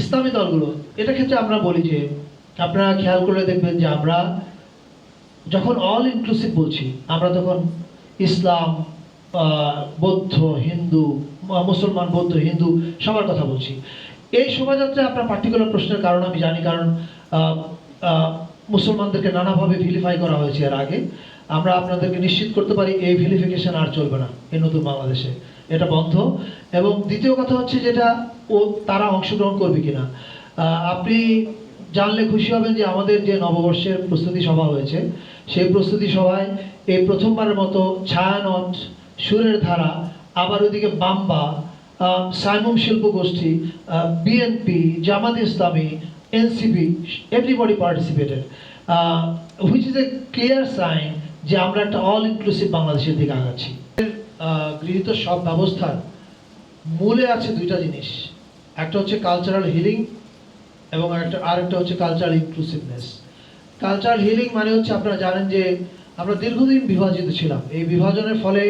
ইসলামী দলগুলো এটা ক্ষেত্রে আমরা বলি যে, আপনারা খেয়াল করে দেখবেন যে আমরা যখন অল ইনক্লুসিভ বলছি, আমরা তখন ইসলাম বৌদ্ধ, হিন্দু মুসলমান, বৌদ্ধ, হিন্দু সবার কথা বলছি। এই শোভাযাত্রায় আপনার পার্টিকুলার প্রশ্নের কারণ আমি জানি, কারণ মুসলমানদেরকে নানাভাবে ভিলিফাই করা হয়েছে এর আগে। আমরা আপনাদেরকে নিশ্চিত করতে পারি, এই ভিলিফিকেশন আর চলবে না, এই নতুন বাংলাদেশে। এটা বন্ধ। এবং দ্বিতীয় কথা হচ্ছে যেটা, ও তারা অংশগ্রহণ করবে কিনা। আপনি জানলে খুশি হবেন যে আমাদের যে নববর্ষের প্রস্তুতি সভা হয়েছে, সেই প্রস্তুতি সভায় এই প্রথমবারের মতো ছায়ানট, সুরের ধারা, আবার ওইদিকে বাম্বা সাইমুম শিল্প গোষ্ঠী BNP, Jamaat Islami, NCP everybody participated which is a clear sign যে আমরা একটা অল ইনক্লুসিভ বাংলাদেশের দিকে আগাচ্ছি। গৃহীত সব ব্যবস্থার মূলে আছে দুইটা জিনিস। একটা হচ্ছে কালচারাল হিলিং এবং একটা আরেকটা হচ্ছে কালচারাল ইনক্লুসিভনেস কালচারাল হিলিং মানে হচ্ছে আপনারা জানেন যে আমরা দীর্ঘদিন বিভাজিত ছিলাম। এই বিভাজনের ফলে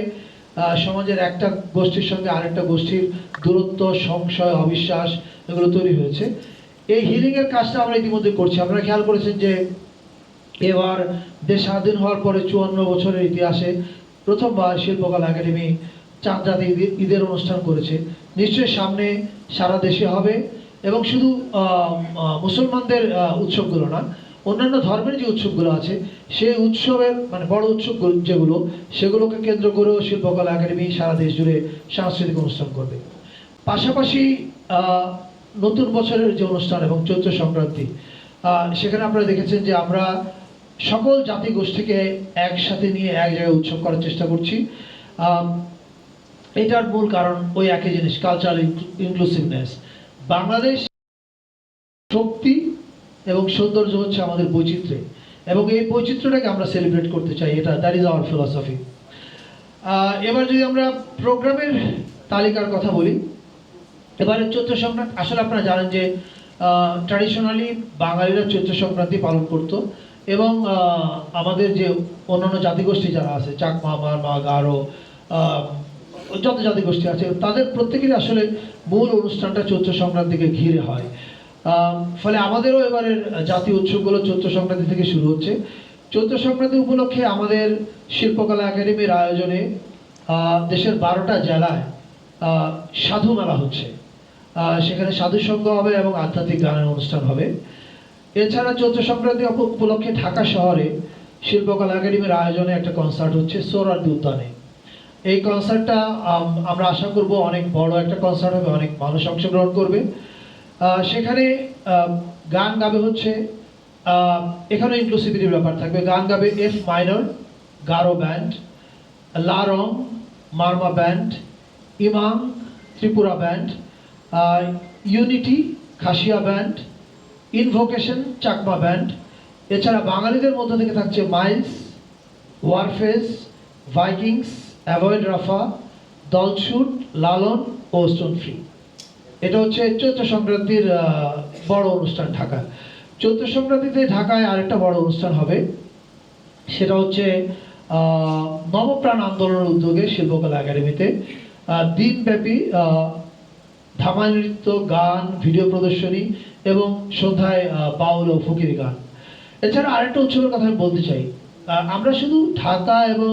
সমাজের একটা গোষ্ঠীর সঙ্গে আরেকটা গোষ্ঠীর দূরত্ব, সংশয়, অবিশ্বাস এগুলো তৈরি হয়েছে। এই হিলিংয়ের কাজটা আমরা ইতিমধ্যে করছি। আপনারা খেয়াল করেছেন যে এবার দেশ স্বাধীন হওয়ার পরে চুয়ান্ন বছরের ইতিহাসে প্রথমবার শিল্পকলা একাডেমি চাঁদ রাতে ঈদের অনুষ্ঠান করেছে। নিশ্চয়ই সামনে সারা দেশে হবে এবং শুধু মুসলমানদের উৎসবগুলো না, অন্যান্য ধর্মের যে উৎসবগুলো আছে, সেই উৎসবের মানে বড় উৎসব যেগুলো, সেগুলোকে কেন্দ্র করেও শিল্পকলা একাডেমি সারা দেশ জুড়ে সাংস্কৃতিক অনুষ্ঠান করবে। পাশাপাশি নতুন বছরের যে অনুষ্ঠান এবং চৈত্র সংক্রান্তি সেখানে আপনারা দেখেছেন যে আমরা সকল জাতি গোষ্ঠীকে একসাথে নিয়ে এক জায়গায় উৎসব করার চেষ্টা করছি। এটার মূল কারণ ওই একই জিনিস কালচারাল ইনক্লুসিভনেস বাংলাদেশ শক্তি এবং সৌন্দর্য হচ্ছে আমাদের বৈচিত্র্যে এবং এই বৈচিত্র্যটাকে আমরা সেলিব্রেট করতে চাই, এটা দ্যাট ইজ আওয়ার ফিলসফি এবার যদি আমরা প্রোগ্রামের তালিকার কথা বলি, এবারে চৈত্র সংক্রান্তি, আসলে আপনারা জানেন যে ট্র্যাডিশনালি বাঙালিরা চৈত্র সংক্রান্তি পালন করত। এবং আমাদের যে অন্যান্য জাতিগোষ্ঠী যারা আছে চাকমা মারমা গারো যত জাতিগোষ্ঠী আছে, তাদের প্রত্যেকেরই আসলে মূল অনুষ্ঠানটা চৈত্র সংক্রান্তিকে ঘিরে হয়। ফলে আমাদেরও এবারের জাতীয় উৎসবগুলো চৈত্র সংক্রান্তি থেকে শুরু হচ্ছে। চৈত্র সংক্রান্তি উপলক্ষে আমাদের শিল্পকলা একাডেমির আয়োজনে দেশের বারোটা জেলায় সাধু মেলা হচ্ছে। সেখানে সাধু সঙ্গ হবে এবং আধ্যাত্মিক গানের অনুষ্ঠান হবে। এছাড়া চৈত্র সংক্রান্তি উপলক্ষে ঢাকা শহরে শিল্পকলা একাডেমির আয়োজনে একটা কনসার্ট হচ্ছে সোহরাওয়ার্দী উদ্যানে এই কনসার্টটা আমরা আশা করব অনেক বড় একটা কনসার্ট হবে, অনেক মানুষ অংশগ্রহণ করবে। সেখানে গান গাবে হচ্ছে এখানে ইনক্লুসিভিটির ব্যাপার থাকবে। গান গাবে F minor Garo band Larong Marma band Imang Tripura band unity Khasia band invocation Chakma band এছাড়া বাঙালিদের মধ্যে থেকে থাকছে Miles Warfaze Vikings Avoid Rafa Dalchhut Lalon ও স্টোন ফ্রি এটা হচ্ছে চৈত্র সংক্রান্তির বড় অনুষ্ঠান ঢাকা। চৈত্র সংক্রান্তিতে ঢাকায় আরেকটা বড় অনুষ্ঠান হবে। সেটা হচ্ছে নবপ্রাণ আন্দোলনের উদ্যোগে শিল্পকলা একাডেমিতে। দিনব্যাপী ধামাই নৃত্য, গান, ভিডিও প্রদর্শনী এবং সন্ধ্যায় বাউল ও ফকির গান। এছাড়া আরেকটা উৎসবের কথা আমি বলতে চাই। আমরা শুধু ঢাকা এবং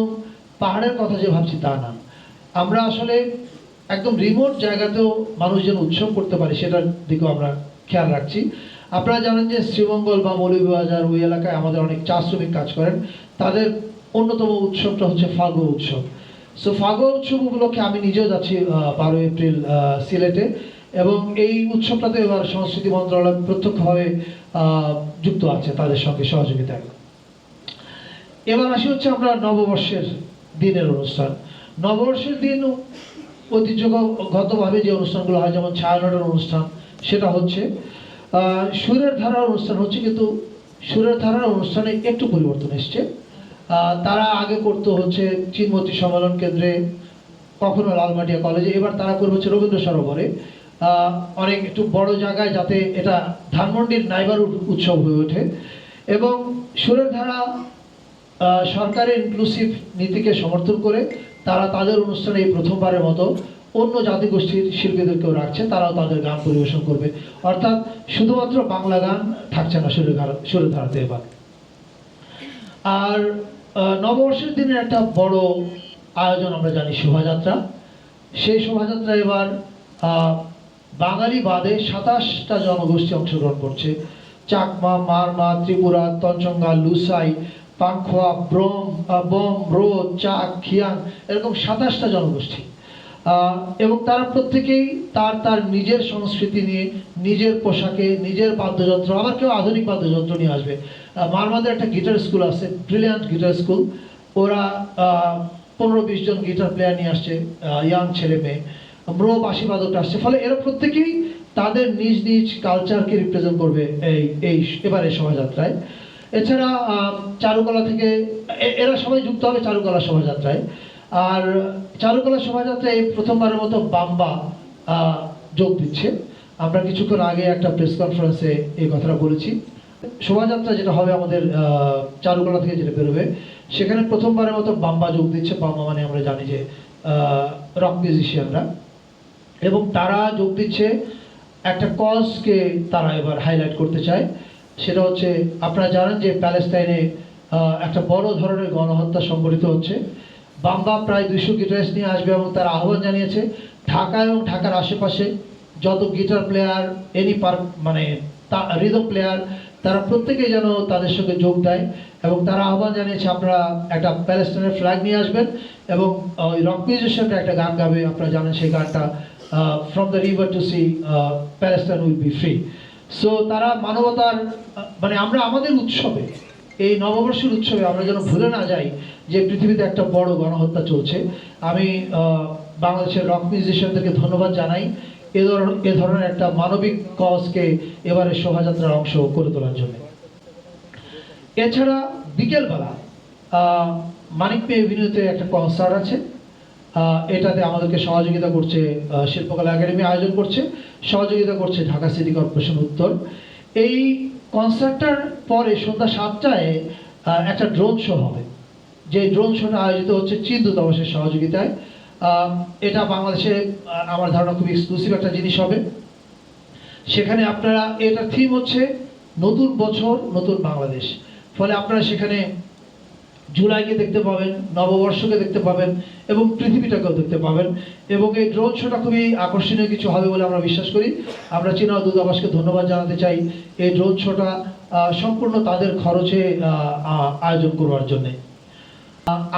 পাহাড়ের কথা যে ভাবছি তা না। আমরা আসলে একদম রিমোট জায়গাতেও মানুষ যেন উৎসব করতে পারে, সেটার দিকেও আমরা খেয়াল রাখছি। আপনারা জানেন যে শ্রীমঙ্গল বা মৌলভীবাজার ওই এলাকায় আমাদের অনেক চা শ্রমিক কাজ করেন। তাদের অন্যতম উৎসবটা হচ্ছে ফাগু উৎসব। সো ফাগু উৎসব উপলক্ষে আমি নিজেও যাচ্ছি বারো এপ্রিল সিলেটে। এবং এই উৎসবটাতে এবার সংস্কৃতি মন্ত্রণালয় প্রত্যক্ষভাবে যুক্ত আছে তাদের সঙ্গে সহযোগিতায়। এবার আসি হচ্ছে আমরা নববর্ষের দিনের অনুষ্ঠান। নববর্ষের দিন ঐতিহ্যগতভাবে যে অনুষ্ঠানগুলো হয়, যেমন ছায়ানটের অনুষ্ঠান, সেটা হচ্ছে সুরের ধারার অনুষ্ঠান হচ্ছে, কিন্তু সুরের ধারার অনুষ্ঠানে একটু পরিবর্তন এসছে। তারা আগে করতো হচ্ছে চিনমতি সম্মেলন কেন্দ্রে, কখনো লালমাটিয়া কলেজে, এবার তারা করবে হচ্ছে রবীন্দ্র সরোবরে। অনেক একটু বড় জায়গায় যাতে এটা ধানমন্ডির নাইবার উৎ- উৎসব হয়ে ওঠে। এবং সুরের ধারা সরকারের ইনক্লুসিভ নীতিকে সমর্থন করে তারা তাদের অনুষ্ঠানে এই প্রথমবারের মতো অন্য জাতিগোষ্ঠীর শিল্পীদেরকেও রাখছে, তারাও তাদের গান পরিবেশন করবে। অর্থাৎ শুধুমাত্র বাংলা গান থাকছে না সুরে সুরে ধারাতে এবার। আর নববর্ষের দিনের একটা বড় আয়োজন আমরা জানি শোভাযাত্রা। সেই শোভাযাত্রা এবার বাঙালি বাদে সাতাশটা জনগোষ্ঠী অংশগ্রহণ করছে। চাকমা, মারমা, ত্রিপুরা তঞ্চঙ্গা লুসাই, পাংখোয়া, ব্রম বম, রো চাক খিয়াং এরকম সাতাশটা জনগোষ্ঠী। এবং তারা প্রত্যেকেই তার তার নিজের সংস্কৃতি নিয়ে, নিজের পোশাকে, নিজের বাদ্যযন্ত্র, আবার কেউ আধুনিক বাদ্যযন্ত্র নিয়ে আসবে। মারমাদের একটা গিটার স্কুল আছে ব্রিলিয়ান্ট গিটার স্কুল ওরা পনেরো বিশ জন গিটার প্লেয়ার নিয়ে আসছে ইয়াং ছেলে মেয়ে ব্রো বাঁশি আসছে। ফলে এরা প্রত্যেকেই তাদের নিজ নিজ কালচারকে রিপ্রেজেন্ট করবে এই এই এবারে শোভাযাত্রায়। এছাড়া চারুকলা থেকে এরা সবাই যুক্ত হবে চারুকলা শোভাযাত্রায়। আর চারুকলা শোভাযাত্রায় প্রথমবারের মতো বাম্বা যোগ দিচ্ছে। আমরা কিছুক্ষণ আগে একটা প্রেস কনফারেন্সে এই কথাটা বলেছি। শোভাযাত্রা যেটা হবে আমাদের চারুকলা থেকে যেটা বেরোবে, সেখানে প্রথমবারের মতো বাম্বা যোগ দিচ্ছে। বাম্বা মানে আমরা জানি যে রক মিউজিশিয়ানরা এবং তারা যোগ দিচ্ছে। একটা কজকে তারা এবার হাইলাইট করতে চায়। সেটা হচ্ছে, আপনারা জানেন যে প্যালেস্তাইনে একটা বড় ধরনের গণহত্যা সংঘটিত হচ্ছে। বাম্বা প্রায় দুইশো গিটারিস্ট নিয়ে আসবে এবং তারা আহ্বান জানিয়েছে, ঢাকা এবং ঢাকার আশেপাশে যত গিটার প্লেয়ার এনি পার মানে রিদম প্লেয়ার তারা প্রত্যেকেই যেন তাদের সঙ্গে যোগ দেয় এবং তারা আহ্বান জানিয়েছে, আপনারা একটা প্যালেস্টাইনের ফ্ল্যাগ নিয়ে আসবেন এবং ওই রক মিউজিশিয়ানরা একটা গান গাবে, আপনারা জানেন সেই গানটা from the river to sea Palestine will be free so তারা মানবতার আহ, মানে আমরা আমাদের উৎসবে এই নববর্ষের উৎসবে আমরা যেন ভুলে না যাই যে পৃথিবীতে একটা বড় গণহত্যা চলছে আমি আহ, বাংলাদেশের রক মিউজিশিয়ানদেরকে ধন্যবাদ জানাই। এ ধরনের এ ধরনের একটা মানবিক কজকে এবারে শোভাযাত্রার অংশ করে তোলার জন্য। এছাড়া বিকেলবেলা মানিক পে এভিনিউতে একটা কনসার্ট আছে। এটাতে আমাদেরকে সহযোগিতা করছে শিল্পকলা একাডেমি আয়োজন করছে, সহযোগিতা করছে ঢাকা সিটি কর্পোরেশন উত্তর। এই কনসার্টটার পরে সন্ধ্যা সাতটায় একটা ড্রোন শো হবে। যে ড্রোন শোটা আয়োজিত হচ্ছে চীন দূতাবাসের সহযোগিতায়। এটা বাংলাদেশে আমার ধারণা খুব এক্সক্লুসিভ একটা জিনিস হবে। সেখানে আপনারা, এটা থিম হচ্ছে নতুন বছর, নতুন বাংলাদেশ। ফলে আপনারা সেখানে জুলাইকে দেখতে পাবেন, নববর্ষকে দেখতে পাবেন এবং পৃথিবীটাকেও দেখতে পাবেন। এবং এই ড্রোন শোটা খুবই আকর্ষণীয় কিছু হবে বলে আমরা বিশ্বাস করি। আমরা চীনা দূতাবাসকে ধন্যবাদ জানাতে চাই এই ড্রোন শোটা সম্পূর্ণ তাদের খরচে আয়োজন করবার জন্যে।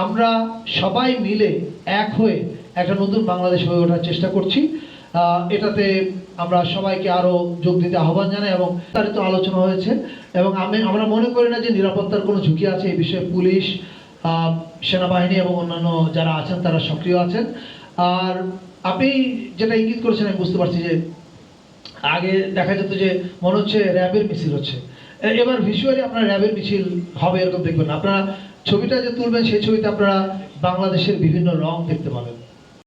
আমরা সবাই মিলে এক হয়ে একটা নতুন বাংলাদেশ হয়ে ওঠার চেষ্টা করছি। এটাতে আমরা সবাইকে আরও যোগ দিতে আহ্বান জানাই এবং বিস্তারিত আলোচনা হয়েছে এবং আমি, আমরা মনে করি না যে নিরাপত্তার কোনো ঝুঁকি আছে এই বিষয়ে পুলিশ সেনাবাহিনী এবং অন্যান্য যারা আছেন তারা সক্রিয় আছেন। আর আপনি যেটা ইঙ্গিত করেছেন, আমি বুঝতে পারছি যে আগে দেখা যেত যে মনে হচ্ছে র্যাবের মিছিল হচ্ছে। এবার ভিজুয়ালি আপনারা র্যাবের মিছিল হবে এরকম দেখবেন। আপনারা ছবিটা যে তুলবেন, সেই ছবিতে আপনারা বাংলাদেশের বিভিন্ন রং দেখতে পাবেন।